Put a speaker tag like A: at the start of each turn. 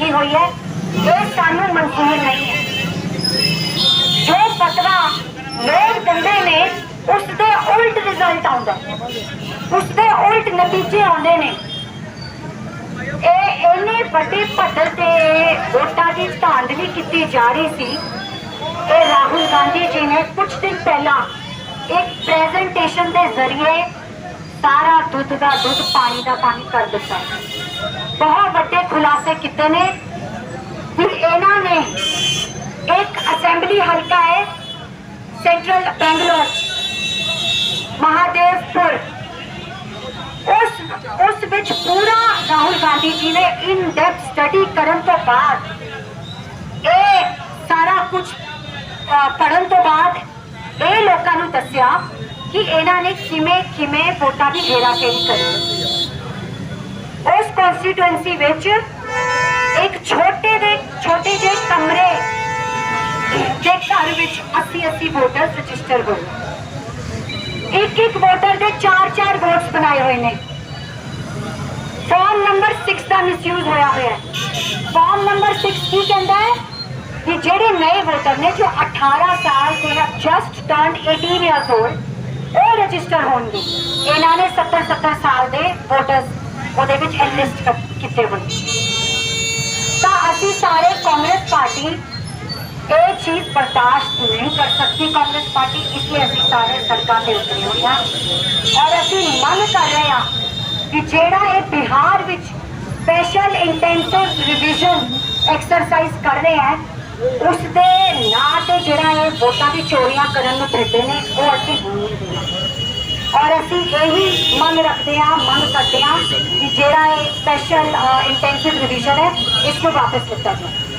A: ਇਹ ਨਹੀਂ ਹੈ। ਜੋ ਫਤਵਾ ਲੋਕ ਦਿੰਦੇ ਨੇ ਉਸ ਦੇ ਉਲਟ ਰਿਜ਼ਲਟ ਆਉਂਦਾ ਉਸ ਦੇ ਉਲਟ ਨਤੀਜੇ ਆਉਂਦੇ ਨੇ। ਇਹ ਇੰਨੇ ਵੱਡੇ ਪੱਧਰ ਤੇ ਵੋਟਾਂ ਦੀ ਧਾਂਦਲੀ ਕੀਤੀ ਜਾ ਰਹੀ ਸੀ। ਇਹ ਰਾਹੁਲ ਗਾਂਧੀ ਜੀ ਨੇ ਕੁਝ ਦਿਨ ਪਹਿਲਾਂ ਇੱਕ ਪ੍ਰੈਜ਼ੈਂਟੇਸ਼ਨ ਦੇ ਜ਼ਰੀਏ ਸਾਰਾ ਦੁੱਧ ਦਾ ਦੁੱਧ, ਪਾਣੀ ਦਾ ਪਾਣੀ ਕਰ ਦਿੱਤਾ। ਬਹੁਤ ਵੱਡੇ ਖੁਲਾਸੇ ਕੀਤੇ ਨੇ। ਫਿਰ ਇਹਨਾਂ ਨੇ ਇੱਕ ਅਸੈਂਬਲੀ ਹਲਕਾ ਹੈ, ਸੈਂਟਰਲ ਬੈਂਗਲੌਰ, ਮਹਾਦੇਵਪੁਰ। ਉਸ ਉਸ ਵਿੱਚ ਪੂਰਾ ਰਾਹੁਲ ਗਾਂਧੀ ਜੀ ਨੇ ਇਨ ਡੈਪਥ ਸਟੱਡੀ ਕਰਨ ਤੋਂ ਬਾਅਦ, ਇਹ ਸਾਰਾ ਕੁਝ ਪੜਨ ਤੋਂ ਬਾਅਦ ਇਹ ਲੋਕਾਂ ਨੂੰ ਦੱਸਿਆ ਕਿ ਇਹਨਾਂ ਨੇ ਕਿਵੇਂ ਕਿਵੇਂ ਵੋਟਾਂ ਦੀ ਹੇਰਾਫੇਰੀ ਕਰੀ। ਉਸ ਕਨਸਟੀਟੂਐਂਸੀ ਵਿੱਚ ਇੱਕ ਛੋਟੇ ਦੇ, ਛੋਟੇ ਜਿਹੇ ਕਮਰੇ ਦੇ ਘਰ ਵਿੱਚ 80 80 ਵੋਟਰ ਰਜਿਸਟਰ ਹੋਏ। ਇੱਕ ਇੱਕ ਵੋਟਰ ਦੇ 4-4 ਵੋਟਸ ਬਣਾਏ ਹੋਏ ਨੇ। ਫਾਰਮ ਨੰਬਰ 6 ਦਾ ਮਿਸਯੂਜ਼ ਹੋਇਆ ਹੋਇਆ ਹੈ। ਫਾਰਮ ਨੰਬਰ 6 ਕੀ ਕਹਿੰਦਾ ਹੈ? ਕਿ ਜਿਹੜੇ ਨਵੇਂ ਵੋਟਰ ਨੇ, ਜੋ 18 ਸਾਲ ਦੇ ਹੈ ਜਸਟ ਟਰਨਡ 18 ਇਅਰਸ 올ਡ ਉਹ ਰਜਿਸਟਰ ਹੋਣਗੇ। ਇਹਨਾਂ ਨੇ 70 70 ਸਾਲ ਦੇ ਵੋਟਰਸ ਉਹਦੇ ਵਿੱਚ ਐਨਲਿਸਟ ਕੀਤੇ ਹੋਏ ਤਾਂ ਅਸੀਂ ਸਾਰੇ ਕਾਂਗਰਸ ਪਾਰਟੀ ਇਹ ਚੀਜ਼ ਬਰਦਾਸ਼ਤ ਨਹੀਂ ਕਰ ਸਕਦੀ। ਕਾਂਗਰਸ ਪਾਰਟੀ ਇਸ ਲਈ ਅਸੀਂ ਸਾਰੇ ਸੜਕਾਂ ਤੇ ਉਤਰੇ ਹੋਏ ਹਾਂ। ਔਰ ਅਸੀਂ ਮੰਗ ਕਰ ਰਹੇ ਹਾਂ ਕਿ ਜਿਹੜਾ ਇਹ ਬਿਹਾਰ ਵਿੱਚ ਸਪੈਸ਼ਲ ਇੰਟੈਂਸਿਵ ਰਿਵੀਜ਼ਨ ਐਕਸਰਸਾਈਜ਼ ਕਰ ਰਹੇ ਹੈ ਉਸ ਦੇ ਨਾਂ ਤੇ ਜਿਹੜਾ ਇਹ ਵੋਟਾਂ ਦੀ ਚੋਰੀਆਂ ਕਰਨ ਨੂੰ ਫਿਰਦੇ ਨੇ, ਉਹ ਅਸੀਂ ਹੋਣ ਨਹੀਂ ਦੇਣਾ ਔਰ ਅਸੀਂ ਇਹੀ ਮੰਗ ਰੱਖਦੇ ਹਾਂ, ਮੰਗ ਕਰਦੇ ਹਾਂ ਕਿ ਜਿਹੜਾ ਇਹ ਸਪੈਸ਼ਲ ਇੰਟੈਂਸਿਵ ਰਿਵੀਜ਼ਨ ਹੈ, ਇਸ ਨੂੰ ਵਾਪਸ ਲਿੱਤਾ ਜਾਵੇ।